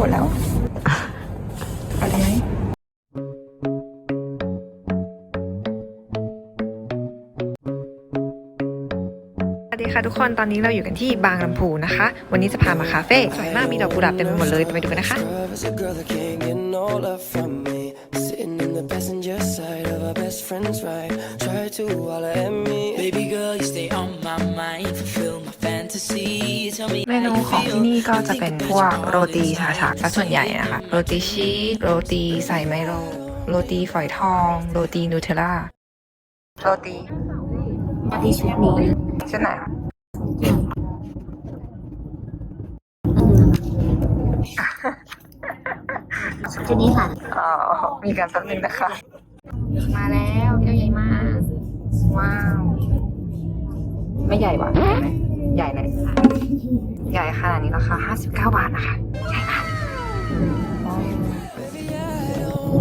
หมดแล้วเอาได้ไหมสวัสดีค่ะทุกคนตอนนี้เราอยู่กันที่บางลำพูนะคะ วันนี้จะพามาคาเฟ่สวยมากมีดอกกุหลาบเต็มไปหมดเลยไปดูกันนะคะ As a girl that can't get no love from me. Sitting in the passenger side of our best friend's ride. Try to holler at me. Baby girl, เมนูของที่นี่ก็จะเป็นพวกโรตีชาชักซะส่วนใหญ่นะคะ โรตีชีสโรตีใส่ไมโลโรตีฝอยทอง โรตีนูเทลล่าโรตีปฏิชุดนี้เส้นไหนคะชุดนี้ค่ะอ๋อมีการแป๊บนึงนะคะ มาแล้วแก้วใหญ่มาก ว้าว ไม่ใหญ่ว่ะใหญ่ไหม ใหญ่เลยใหญ่ขนาดนี้ราคา59 บาทนะคะใหญ่มาก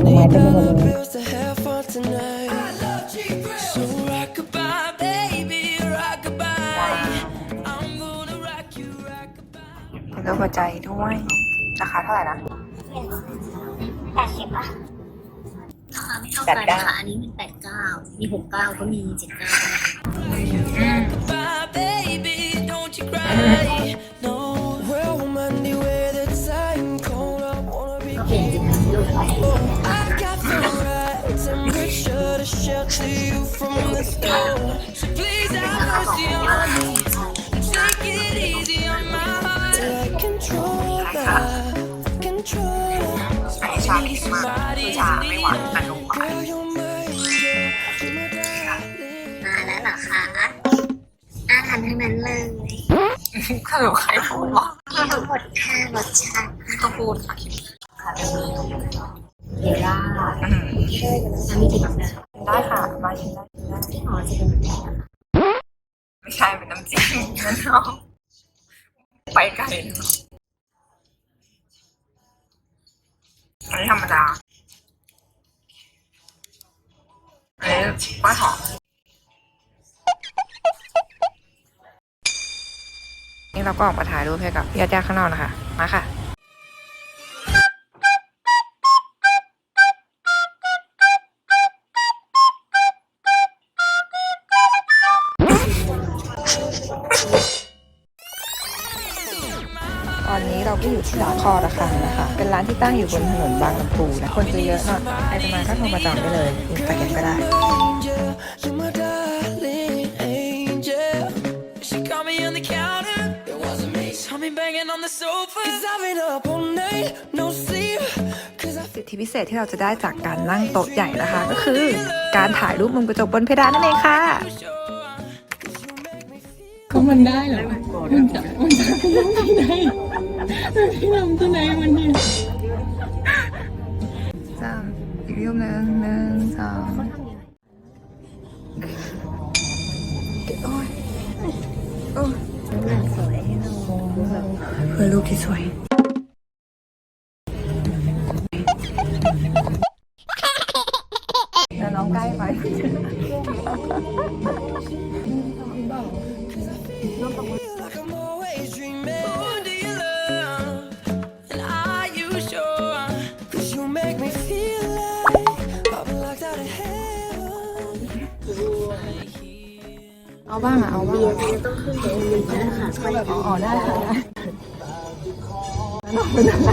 Need dollar bills to have fun tonight. so rockabye, baby, rockabye. I'm gonna rock you, rockabye. เป็นรูปหัวใจด้วยราคาเท่าไหร่นะ แปดสิบป่ะราคาไม่เท่ากันนะคะอันนี้เป็นแปดเก้ามีหกเก้าก็มีเจ็ดเก้าก็มี to shelter you from the storm. so please have mercy on me. Take it easy on my heart. I control that, control that. อันนี้ชาเค็มมากคือชาไม่หวานแต่นมหวาน Girl, you're my angel, you're my darling. มาแล้วเหรอคะน่าทานทั้งนั้นเลยขนมใครพูดวะมีทั้งหมดห้ารสชาติก็พูดค่ะเดี๋ยวล่า อืมอันนี้กี่แบบนะ ได้ค่ะมาชิมได้ชิมได้ที่หอจะเป็นแบบนี้นะคะไม่ใช่เป็นน้ำจิ้มนั่นเนาะไปไกลเลยอันนี้ธรรมดาอันนี้ป้าหอมนี่เราก็ออกมาถ่ายรูปให้กับญาติๆข้างนอกนะคะ มาค่ะ ตอนนี้เราก็อยู่ที่ร้านคอระคังนะคะ เป็นร้านที่ตั้งอยู่บนถนนบางลำพูนะคนจะเยอะหน่อยใครจะมาก็โทรมาจองได้เลยอินสตาแกรมก็ได้ Angel, you're my darling angel. She caught me on the counter. It wasn't me. Saw me banging on the sofa. Cause I've been up all night, no sleep. Cause I สิทธิพิเศษที่เราจะได้จากการนั่งโต๊ะใหญ่นะคะ ก็คือการถ่ายรูปมุมกระจกบนเพดานนั่นเองค่ะ ก็มันได้เหรอมันจะมันจะพี่ลำที่ไหนพี่ลำที่ไหนมันเนี่ยสามอีกรูปหนึ่งหนึ่งสองโอ้ยโอ้ยสวยให้เราเพื่อรูปที่สวยแล้วน้องใกล้ไป เอาบ้างอะเอาบ้างจะต้องขึ้นเดี๋ยวอื่นนะคะก็แบบอ๋อได้ค่ะได้ไป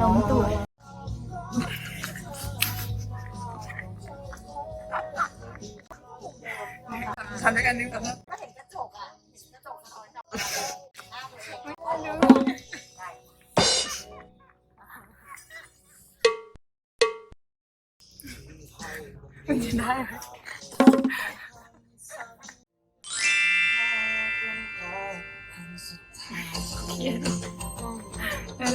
ล้มตัวทำด้วยกันนึงกันนะถ้าเห็นกระจกอะกระจกสะท้อนจากหน้าเลยมันจะได้ไหมเดี๋ยวน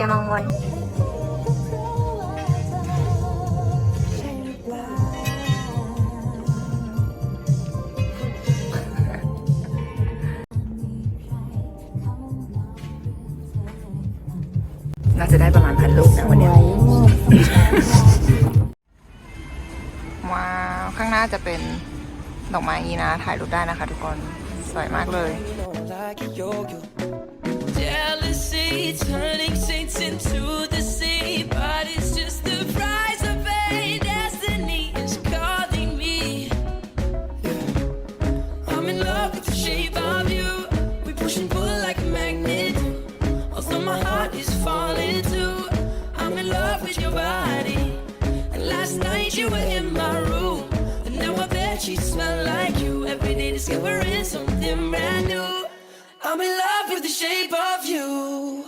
ย่ามองวนน่าจะได้ประมาณพันลูกนะวันเนี้ยว้าว ข้างหน้าจะเป็นดอกไม้ยีนะ ถ่ายรูปได้นะคะทุกคน สวยมากเลย Jealousy turning saints into the sea, but it's just the price of fate. Destiny is calling me. I'm in love with the shape of you. We push and pull like a magnet. My heart is falling too. I'm in love with your body. And last night you were in my room. And now I bet she smell like you. Every day discovering something brand new. Shape of you.